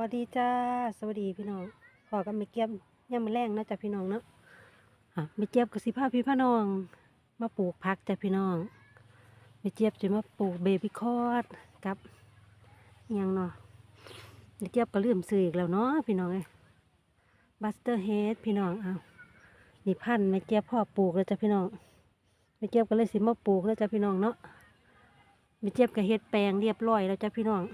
วัสดีจ้า สวัสดีพี่น้อง ขอกับไม่เก็บย่ำมอแรงนะจ้ะพี่น้องเนาะอะไม่เจ็บกับสิพาพี่พ่อน้อง มาปลูกผักจ้ะพี่น้องไม่เจ็บจะมาปลูกเบบี้คอร์ดกับยังเนาะไม่เจ็บก็ลืมซื้ออีกแล้วเนาะพี่น้องเอ้บัสเตอร์เฮดพี่น้องเอานี่พันไม่เจ็บพ่อปลูกแล้วจ้ะพี่น้องไม่เจ็บก็เลยสิมาปลูกแล้วจ้ะพี่น้องเนาะไม่เจ็บก็เฮ็ดแปลงเรียบร้อยแล้วจ้ะพี่น้อง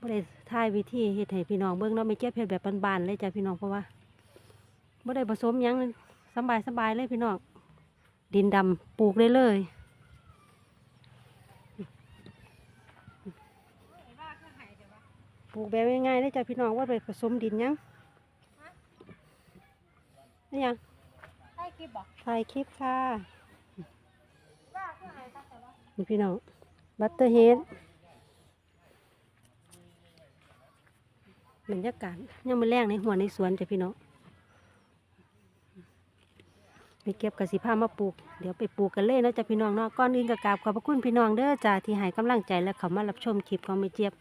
บ่ได้ถ่ายวิธีเฮ็ดให้พี่น้องเบิ่งเนาะไม่เก็บเฮ็ดแบบบานๆเลยจ้ะพี่น้องเพราะว่าบ่ได้ผสมหยังสบายสบายๆเลยพี่น้องดินดำปลูกได้เลยปลูกแบบง่ายๆเลยจ้ะพี่น้องว่าไปผสมดินหยังนี่ยังใช่คลิปบอกถ่ายคลิปค่ะว่าคืออะไรตั้งแต่ว่านี่พี่น้องบัตเตอร์เฮด บรรยากาศยังมาแรงในหัวในสวนจ้ะพี่น้องไปเก็บกระสีผ้ามาปลูก เดี๋ยวไปปลูกกันเลยนะจ้ะพี่น้องเนาะก้อนอื่นกระกราบขอบพระคุณพี่น้องเด้อจ้าที่ให้กำลังใจและเขามารับชมคลิปของแม่เจี๊ยบ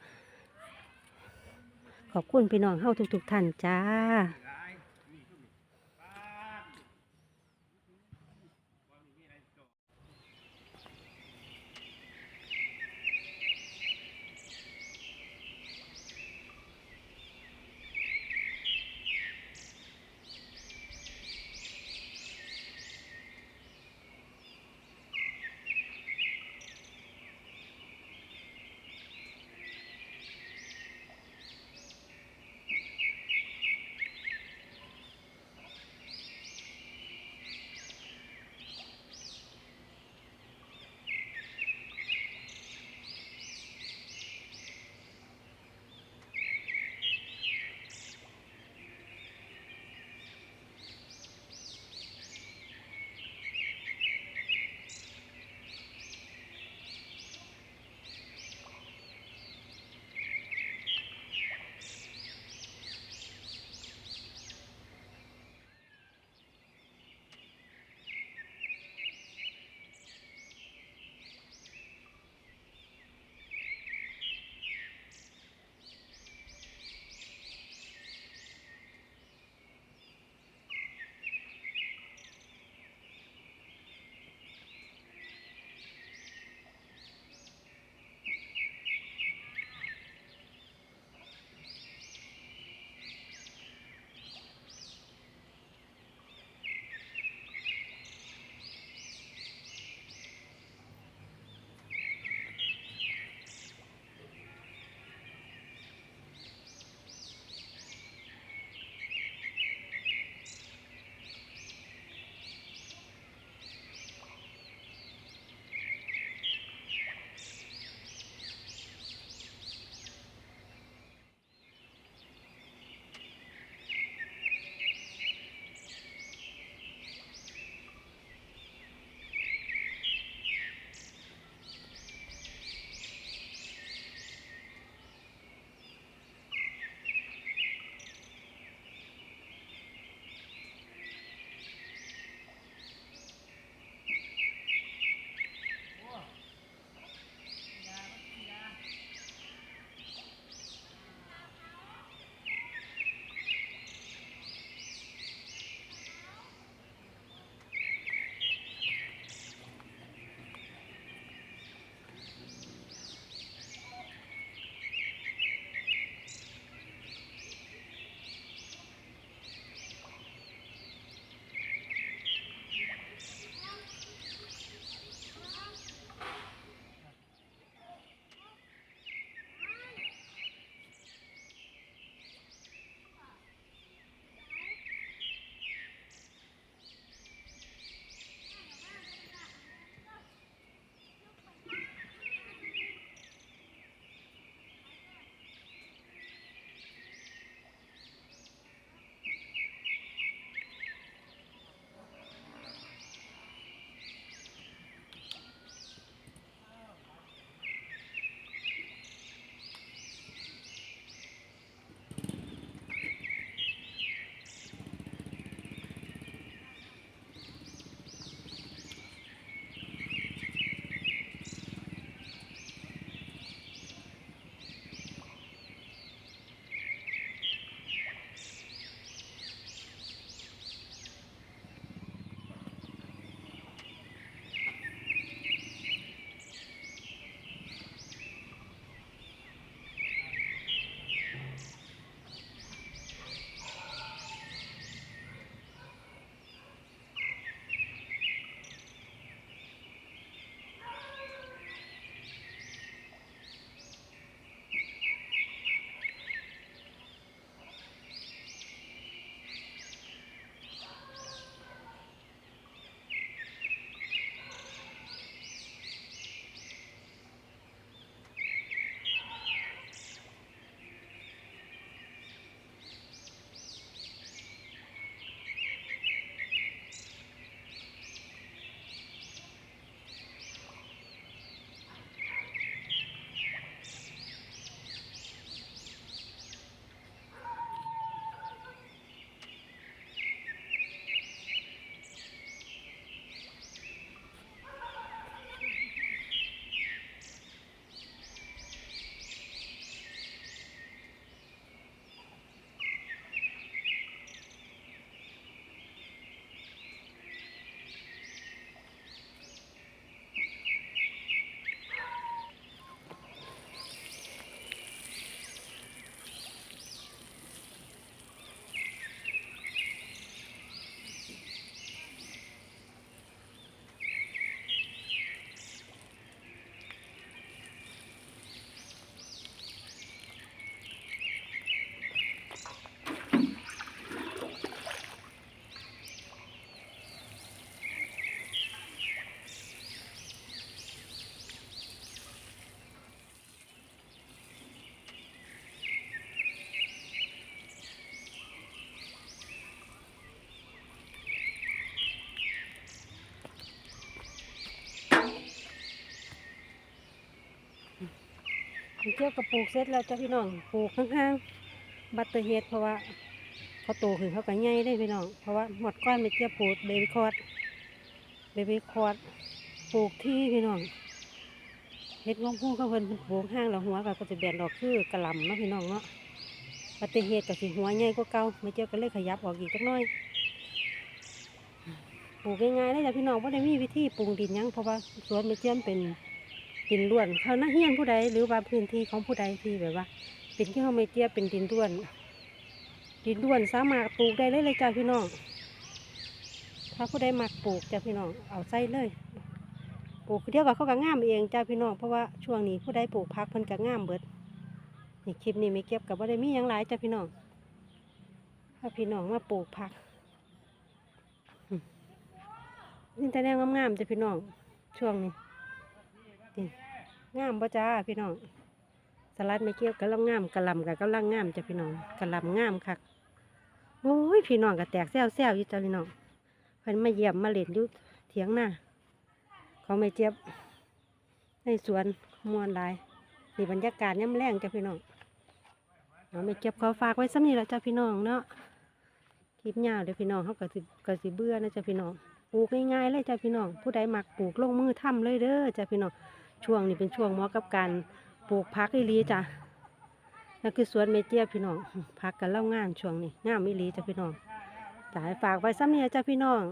ขอบคุณพี่น้องเฮาทุกๆท่านจ้า เจียวกับปลูกเสร็จแล้วจ้ะพี่น้องปลูกข้างๆบัตเตอร์เฮดเพราะว่าเขาโตขึ้นเขาก็ใหญ่ได้พี่น้องเพราะว่าหมดก้อนไม่เจียวปลูกเบบี้คอร์ดเบบี้คอร์ดปลูกที่พี่น้องเฮ็ดงงพูเขาเพิ่นปลูกห้างแล้วหัวก็ก็จะแบนออกคือกระลำเนาะพี่น้องเนาะบัตเตอร์เฮดกับสิหัวใหญ่กว่าเก่าไม่เจียวก็เลยขยับออกอีกจักน้อยปลูกง่ายๆเลยจ้ะพี่น้องเพราะได้มีวิธีปรุงดินยังเพราะว่าสวนไม่เจียมเป็น ดินล้วนเขาหน้าเฮียนผู้ใดหรือว่าพื้นที่ของผู้ใดที่แบบว่า เป็นที่เขาไม่เจียบเป็นดินล้วน ดินล้วนสามารถปลูกได้เลยเลยจ้ะพี่น้องถ้าผู้ใดมักปลูกจ้ะพี่น้องเอาใส่เลย ปลูกเดียวกับเขาก็งามเองจ้ะพี่น้องเพราะว่าช่วงนี้ผู้ใดปลูกพักเพิ่นก็งามเบิดนี่คลิปนี้ไม่เก็บกับว่าได้มีหยังหลายจ้ะพี่น้องถ้าพี่น้องมาปลูกผักนี่แต่แนวงามๆจ้ะพี่น้องช่วงนี้ นี่งามป่จ้าพี่น้องสลัดไม่เกี่ยวกับลำงงามกระลำกับกำลังงามจ้ะพี่น้องกระลำงามคักโอ้ยพี่น้องก็แตกแซวแซวอยู่จ้ะพี่น้องเพิ่นมาเยี่ยมมาเล่นอยู่เถียงหน้าของไม่เจี๊ยบในสวนมวนลายนี่บรรยากาศย่ำแรงจ้ะพี่น้องเอาไม่เจี๊ยบขอฝากไว้สักนี้แล้วจ้ะพี่น้องเนาะคลิปยาวเดี๋ยวพี่น้องเขาก็สิก็สิเบื่อนะจ้ะพี่น้อง ปลูกง่ายๆเลยจ้ะพี่น้อง ผู้ใดมักปลูกลงมือทำเลยเด้อจ้ะพี่น้อง ช่วงนี้เป็นช่วงเหมาะกับการปลูกพักอีหลีจ้ะนั่นคือสวนเมเจียพี่น้องพักกันเล่างานช่วงนี้งามอิลีจ้ะพี่น้องจ่ายฝากไว้ซ้ำเนี่ยจ้ะพี่น้อง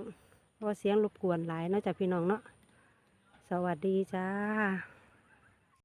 เพราะว่าเสียงรบกวนหลายเนาะจ้ะพี่น้องเนาะ สวัสดีจ้า